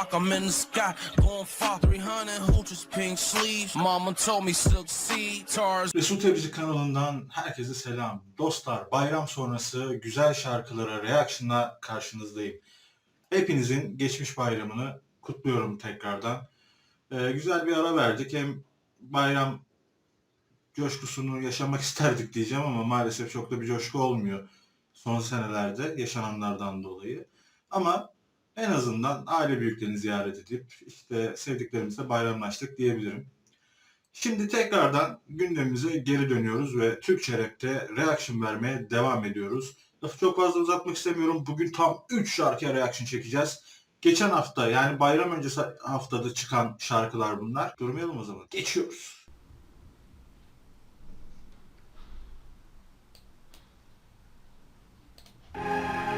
clock, I'm in the sky. Going far, 300 hooches, pink sleeves. Mama told me succeed. Tars Mesut Ebici kanalından herkese selam. Dostlar bayram sonrası güzel şarkılara reaction'la karşınızdayım. Hepinizin geçmiş bayramını kutluyorum tekrardan. Ee, güzel bir ara verdik. Hem bayram coşkusunu yaşamak isterdik diyeceğim ama maalesef çok da bir coşku olmuyor son senelerde yaşananlardan dolayı. Ama en azından aile büyüklerini ziyaret edip işte sevdiklerimizle bayramlaştık diyebilirim. Şimdi tekrardan gündemimize geri dönüyoruz ve Türkçe Rap'te reaction vermeye devam ediyoruz. Lafı çok fazla uzatmak istemiyorum. Bugün tam 3 şarkıya reaction çekeceğiz. Geçen hafta yani bayram öncesi haftada çıkan şarkılar bunlar. Durmayalım o zaman. Geçiyoruz. Mahir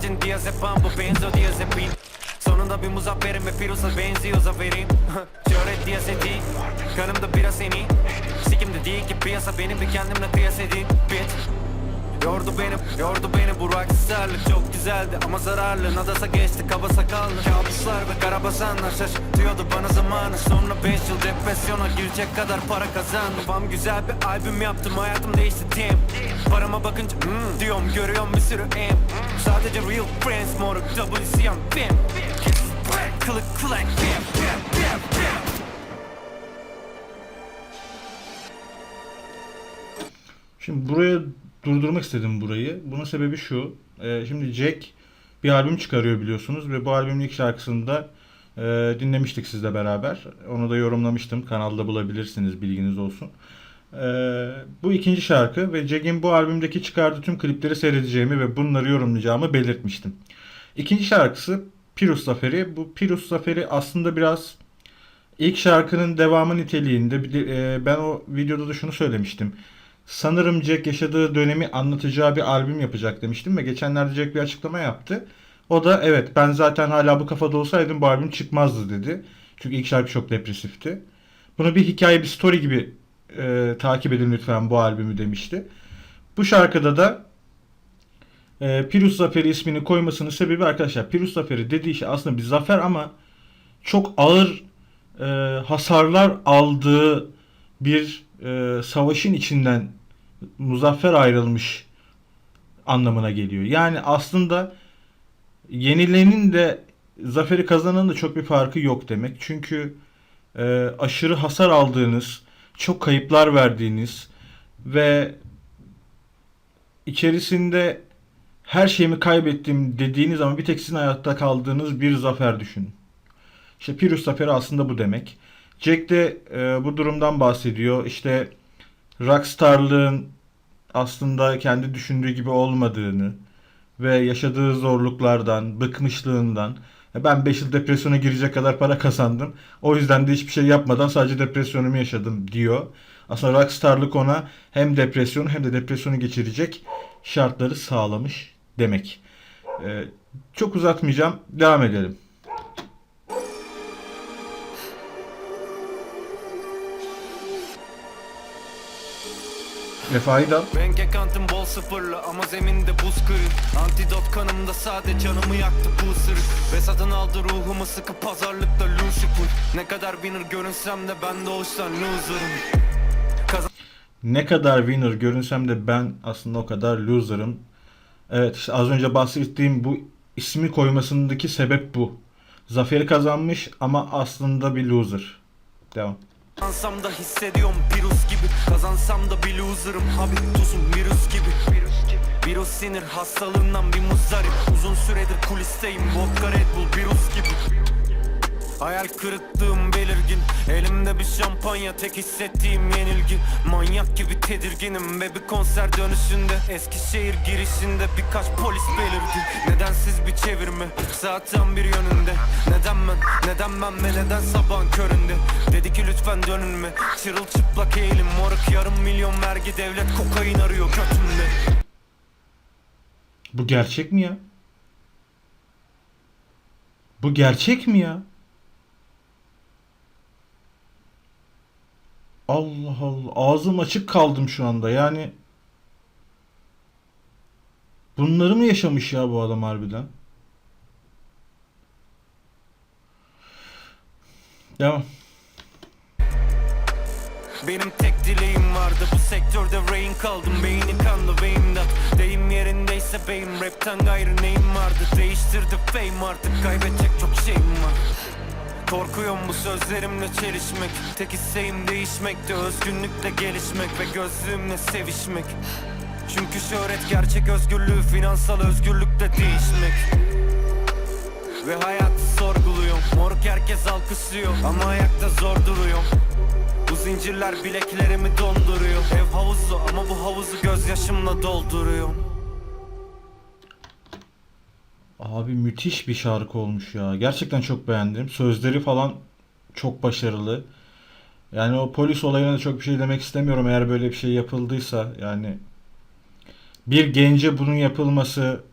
diazepam bu benzodiazepin. Sonunda bir muzafferim ve pirusa benziyor zaferim Şöhret diyazeti Kanımda biraz seni Sikimde değil ki piyasa beni bir kendimle kıyas edeyim. Bitch Yordu beni, yordu beni bu rockstarlık. Çok güzeldi ama zararlı. Nadasa geçti kaba sakallı. Kabuslar ve karabasanlar şaşırtıyordu bana zamanı. Sonra 5 yıl depresyona girecek kadar para kazandım. Babam güzel bir albüm yaptım. Hayatım değişti tim Parama bakınca hmm, diyorum görüyorum bir sürü M Sadece real friends moruk WCM bim. Kılık kılak bim bim bim bim. Şimdi buraya durdurmak istedim burayı. Bunun sebebi şu. Ee, şimdi Jack bir albüm çıkarıyor biliyorsunuz ve bu albümün ilk şarkısını da e, dinlemiştik sizle beraber. Onu da yorumlamıştım. Kanalda bulabilirsiniz bilginiz olsun. Ee, bu ikinci şarkı ve Jack'in bu albümdeki çıkardığı tüm klipleri seyredeceğimi ve bunları yorumlayacağımı belirtmiştim. İkinci şarkısı Pirus Zaferi. Bu Pirus Zaferi aslında biraz ilk şarkının devamı niteliğinde. E, ben o videoda da şunu söylemiştim. Sanırım Jack yaşadığı dönemi anlatacağı bir albüm yapacak demiştim ve geçenlerde Jack bir açıklama yaptı. O da evet ben zaten hala bu kafada olsaydım bu albüm çıkmazdı dedi. Çünkü ilk şarkı çok depresifti. Bunu bir hikaye, bir story gibi e, takip edin lütfen bu albümü demişti. Bu şarkıda da e, Pirus Zaferi ismini koymasının sebebi arkadaşlar Pirus Zaferi dediği şey aslında bir zafer ama çok ağır e, hasarlar aldığı bir e, savaşın içinden muzaffer ayrılmış anlamına geliyor. Yani aslında yenilenin de zaferi kazananın da çok bir farkı yok demek. Çünkü e, aşırı hasar aldığınız, çok kayıplar verdiğiniz ve içerisinde her şeyimi kaybettim dediğiniz ama bir tek sizin hayatta kaldığınız bir zafer düşünün. İşte Pirus Zaferi aslında bu demek. Jack de e, bu durumdan bahsediyor. İşte rockstarlığın aslında kendi düşündüğü gibi olmadığını ve yaşadığı zorluklardan, bıkmışlığından "E, ben 5 yıl depresyona girecek kadar para kazandım. O yüzden de hiçbir şey yapmadan sadece depresyonumu yaşadım diyor. Aslında rockstarlık ona hem depresyon hem de depresyonu geçirecek şartları sağlamış demek. E, çok uzatmayacağım. Devam edelim. Refah'ı da account'ım bol sıfırlı ama zeminde buz kırık Antidot kanımda sade canımı yaktı bu ısırık Ve satın aldı ruhumu sıkı pazarlıkta Lucifer Ne kadar winner görünsem de ben doğuştan loser'ım ne kadar winner görünsem de ben aslında o kadar loser'ım. Evet işte az önce bahsettiğim bu ismi koymasındaki sebep bu. Zaferi kazanmış ama aslında bir loser. Devam. Kazansam da hissediyorum virüs gibi. Kazansam da bir loser'ım. Habitusum virüs gibi. Virüs sinir hastalığından bir muzdarip. Uzun süredir kulisteyim. Vodka Red Bull virüs gibi Hayal kırıklığım belirgin. Elimde bir şampanya tek hissettiğim yenilgi. Manyak gibi tedirginim ve bir konser dönüşünde Eskişehir girişinde birkaç polis belirdi Nedensiz bir çevirme? Zaten bir yönünde. Neden ben? Neden ben ve neden sabahın köründe? Dedi ki lütfen dönünme Çırılçıplak eğilim. Moruk yarım milyon vergi devlet kokain arıyor götümde. Bu gerçek mi ya? Bu gerçek mi ya? Allah Allah. Ağzım açık kaldım şu anda. Yani bunları mı yaşamış ya bu adam harbiden? Devam. Benim tek dileğim vardı bu sektörde rehin kaldım Beyni kanlı ve Deyim yerindeyse beyim rapten gayrı neyim vardı Değiştirdi fame artık kaybedecek çok şeyim var Korkuyorum bu sözlerimle çelişmek. Tek isteğim değişmekte Özgünlükle gelişmek ve gözlüğümle sevişmek. Çünkü şöhret gerçek özgürlüğü Finansal özgürlükle değişmek. Ve hayatı sorguluyorum. Moruk herkes alkışlıyor Ama ayakta zor duruyorum. Bu zincirler bileklerimi donduruyor. Ev havuzu ama bu havuzu gözyaşımla dolduruyorum Abi müthiş bir şarkı olmuş ya. Gerçekten çok beğendim. Sözleri falan çok başarılı. Yani o polis olayına da çok bir şey demek istemiyorum eğer böyle bir şey yapıldıysa. Yani bir gence bunun yapılması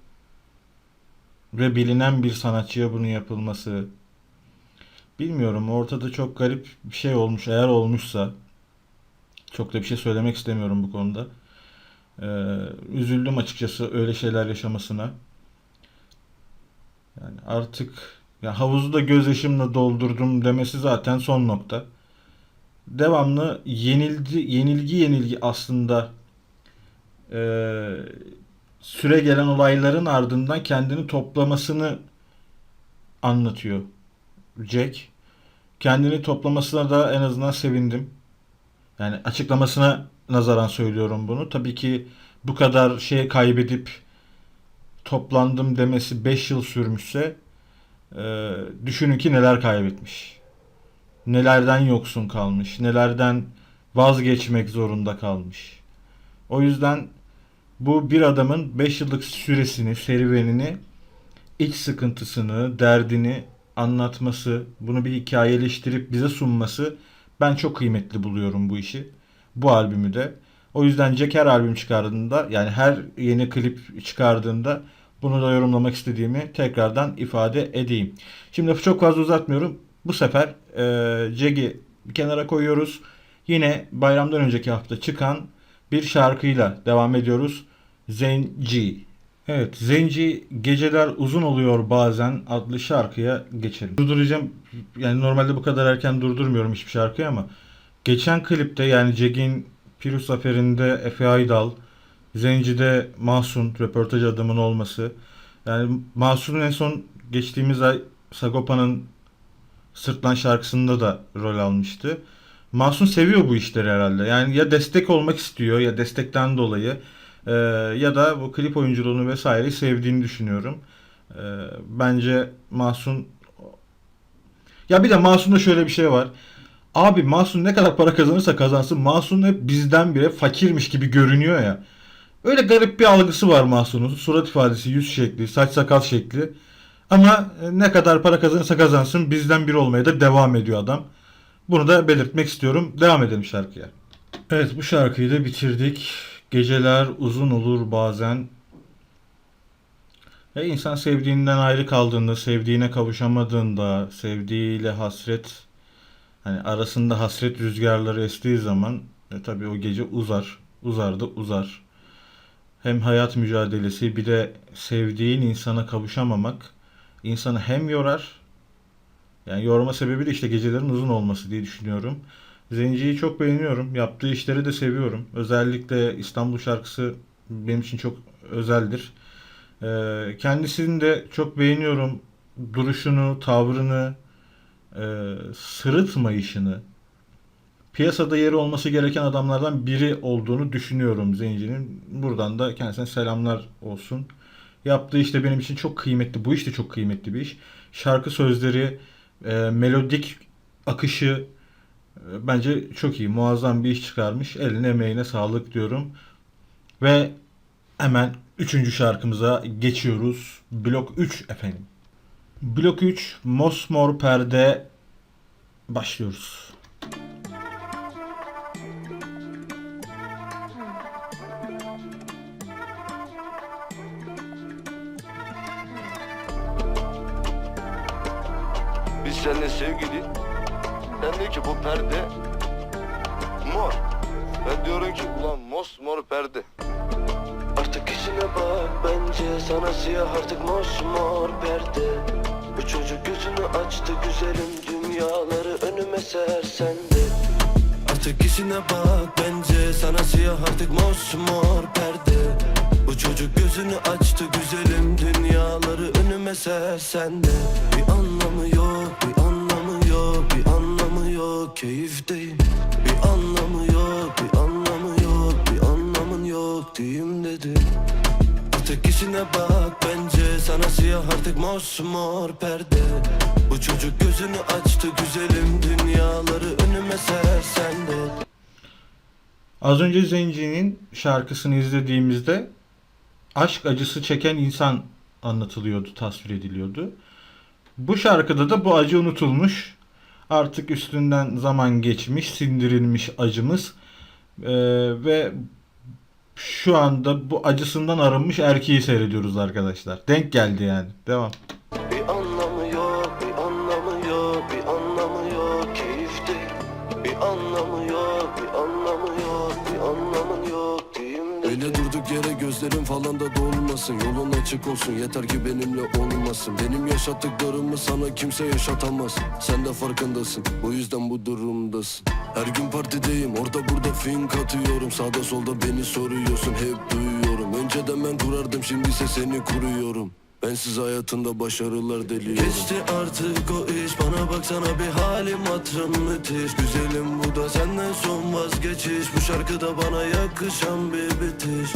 ve bilinen bir sanatçıya bunun yapılması bilmiyorum ortada çok garip bir şey olmuş eğer olmuşsa çok da bir şey söylemek istemiyorum bu konuda. Ee, üzüldüm açıkçası öyle şeyler yaşamasına. Yani artık ya havuzu da gözyaşımla doldurdum demesi zaten son nokta. Devamlı yenildi, yenilgi yenilgi aslında eee, süre gelen olayların ardından kendini toplamasını anlatıyor Jack. Kendini toplamasına da en azından sevindim. Yani açıklamasına nazaran söylüyorum bunu. Tabii ki bu kadar şey kaybedip toplandım demesi 5 yıl sürmüşse e, düşünün ki neler kaybetmiş. Nelerden yoksun kalmış. Nelerden vazgeçmek zorunda kalmış. O yüzden bu bir adamın 5 yıllık süresini, serüvenini, iç sıkıntısını, derdini anlatması, bunu bir hikayeleştirip bize sunması ben çok kıymetli buluyorum bu işi. Bu albümü de. O yüzden Jack her albüm çıkardığında yani her yeni klip çıkardığında bunu da yorumlamak istediğimi tekrardan ifade edeyim. Şimdi çok fazla uzatmıyorum. Bu sefer e, Jack'i bir kenara koyuyoruz. Yine bayramdan önceki hafta çıkan bir şarkıyla devam ediyoruz. Zenci. Evet, Zenci Geceler Uzun Oluyor Bazen adlı şarkıya geçelim. Durduracağım. Yani normalde bu kadar erken durdurmuyorum hiçbir şarkıyı ama geçen klipte yani Jack'in Pirus Zaferi'nde Efe Aydal, Zenci'de Mahsun röportaj adamın olması. Yani Mahsun'un en son geçtiğimiz ay Sagopa'nın Sırtlan şarkısında da rol almıştı. Mahsun seviyor bu işleri herhalde. Yani ya destek olmak istiyor ya destekten dolayı e, ya da bu klip oyunculuğunu vesaireyi sevdiğini düşünüyorum. E, bence Mahsun ya bir de Mahsun'da şöyle bir şey var. Abi Mahsun ne kadar para kazanırsa kazansın Mahsun hep bizden bile fakirmiş gibi görünüyor ya. Öyle garip bir algısı var Mahsun'un. Surat ifadesi, yüz şekli, saç sakal şekli. Ama e, ne kadar para kazanırsa kazansın bizden biri olmaya da devam ediyor adam. Bunu da belirtmek istiyorum. Devam edelim şarkıya. Evet bu şarkıyı da bitirdik. Geceler uzun olur bazen. Ya insan sevdiğinden ayrı kaldığında, sevdiğine kavuşamadığında, sevdiğiyle hasret hani arasında hasret rüzgarları estiği zaman e, tabii o gece uzar. Uzar da uzar. Hem hayat mücadelesi bir de sevdiğin insana kavuşamamak insanı hem yorar yani yorma sebebi de işte gecelerin uzun olması diye düşünüyorum. Zenci'yi çok beğeniyorum. Yaptığı işleri de seviyorum. Özellikle İstanbul şarkısı benim için çok özeldir. Ee, kendisini de çok beğeniyorum. Duruşunu, tavrını, e, sırıtmayışını. Piyasada yeri olması gereken adamlardan biri olduğunu düşünüyorum Zenci'nin. Buradan da kendisine selamlar olsun. Yaptığı işte benim için çok kıymetli. Bu işte çok kıymetli bir iş. Şarkı sözleri e, melodik akışı e, bence çok iyi. Muazzam bir iş çıkarmış. Eline emeğine sağlık diyorum. Ve hemen üçüncü şarkımıza geçiyoruz. Blok 3 efendim. Blok 3 Mosmor Perde başlıyoruz. Biz seninle sevgili. Ben diyor ki bu perde mor. Ben diyorum ki ulan mosmor perde. Bence sana siyah artık mosmor perde. Bu çocuk gözünü açtı güzelim dünyaları önüme sersen de. Artık işine bak bence sana siyah artık mosmor perde. Bu çocuk gözünü açtı güzelim dünyaları önüme sersen de. Bir anlamı yok, bir anlamı yok, bir anlamı yok keyif değil. İşine bak bence sana siyah artık mosmor perde. Bu çocuk gözünü açtı güzelim dünyaları önüme sersen de. Az önce Zenci'nin şarkısını izlediğimizde aşk acısı çeken insan anlatılıyordu, tasvir ediliyordu. Bu şarkıda da bu acı unutulmuş. Artık üstünden zaman geçmiş, sindirilmiş acımız. Ee, ve şu anda bu acısından arınmış erkeği seyrediyoruz arkadaşlar. Denk geldi yani. Devam. Bir gözlerim falan da dolmasın Yolun açık olsun. Yeter ki benimle olmasın. Benim yaşattıklarımı sana kimse yaşatamaz. Sen de farkındasın bu yüzden bu durumdasın. Her gün partideyim orada burada fink atıyorum Sağda solda beni soruyorsun hep duyuyorum. Önceden ben kurardım şimdi ise seni kuruyorum. Bensiz hayatında başarılar deliyorum Geçti artık o iş bana baksana bir halim hatırım müthiş. Güzelim bu da senden son vazgeçiş. Bu şarkıda bana yakışan bir bitiş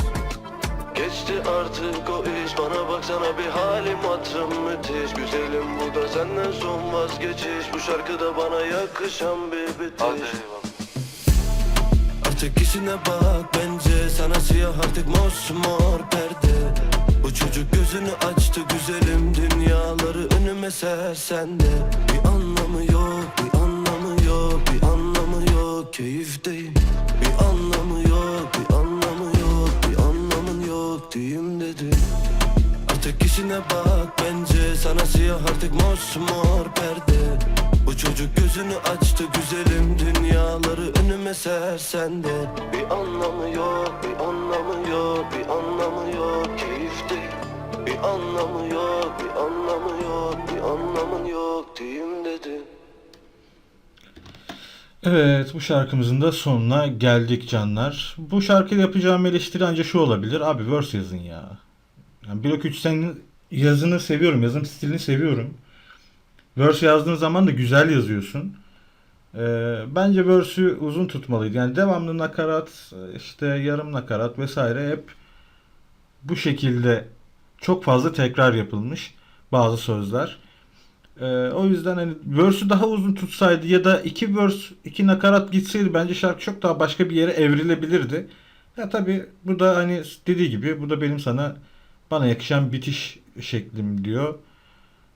Geçti artık o iş. Bana baksana bir halim hatırım müthiş. Güzelim bu da senden son vazgeçiş. Bu şarkıda bana yakışan bir bitiş. Artık işine bak bence. Sana siyah artık mosmor perde. Bu çocuk gözünü açtı güzelim. Dünyaları önüme sersen de Bir anlamı yok bir anlamı yok bir anlamı yok. Keyif değil Bir anlamı yok bir anlamı yok bir diyeyim dedi. Artık işine bak bence. Sana siyah artık mosmor perde. Bu çocuk gözünü açtı güzelim. Dünyaları önüme sersen de Bir anlamı yok bir anlamı yok bir anlamı yok. Keyif değil Bir anlamı yok bir anlamı yok bir anlamın yok. Diyeyim dedi Evet bu şarkımızın da sonuna geldik canlar. Bu şarkıyla yapacağım eleştiri ancak şu olabilir. Abi verse yazın ya. Yani Blok 3 senin yazını seviyorum. Yazım stilini seviyorum. Verse yazdığın zaman da güzel yazıyorsun. Ee, bence verse'ü uzun tutmalıydı. Yani devamlı nakarat, işte yarım nakarat vesaire hep bu şekilde çok fazla tekrar yapılmış bazı sözler. Ee, o yüzden hani verse'ü daha uzun tutsaydı ya da iki verse, iki nakarat gitseydi bence şarkı çok daha başka bir yere evrilebilirdi. Ya tabii bu da hani dediği gibi bu da benim sana bana yakışan bitiş şeklim diyor.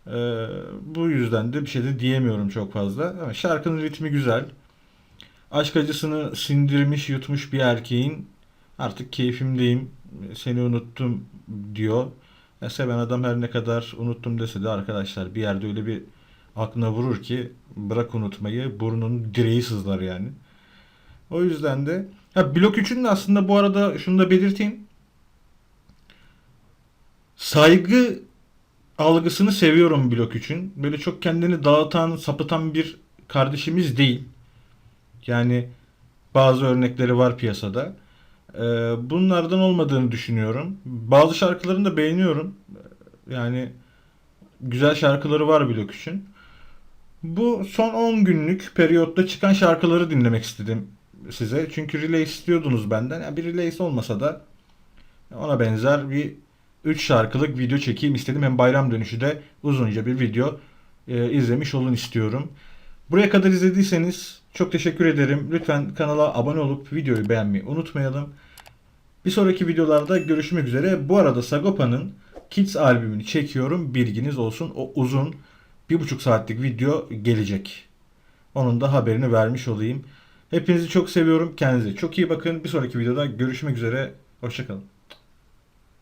Ee, bu yüzden de bir şey de diyemiyorum çok fazla. Ama şarkının ritmi güzel. Aşk acısını sindirmiş, yutmuş bir erkeğin artık keyfimdeyim, seni unuttum diyor. Ya seven adam her ne kadar unuttum dese de arkadaşlar bir yerde öyle bir aklına vurur ki bırak unutmayı burnunun direği sızlar yani. O yüzden de ha blok 3'ün de aslında bu arada şunu da belirteyim. Saygı algısını seviyorum blok 3'ün. Böyle çok kendini dağıtan, sapıtan bir kardeşimiz değil. Yani bazı örnekleri var piyasada. Ee, bunlardan olmadığını düşünüyorum. Bazı şarkılarını da beğeniyorum. Yani güzel şarkıları var Blok 3'ün. Bu son 10 günlük periyotta çıkan şarkıları dinlemek istedim size. Çünkü release istiyordunuz benden. Yani bir release olmasa da ona benzer bir 3 şarkılık video çekeyim istedim. Hem bayram dönüşü de uzunca bir video e, izlemiş olun istiyorum. Buraya kadar izlediyseniz çok teşekkür ederim. Lütfen kanala abone olup videoyu beğenmeyi unutmayalım. Bir sonraki videolarda görüşmek üzere. Bu arada Sagopa'nın Kids albümünü çekiyorum. Bilginiz olsun. O uzun bir buçuk saatlik video gelecek. Onun da haberini vermiş olayım. Hepinizi çok seviyorum. Kendinize çok iyi bakın. Bir sonraki videoda görüşmek üzere. Hoşçakalın.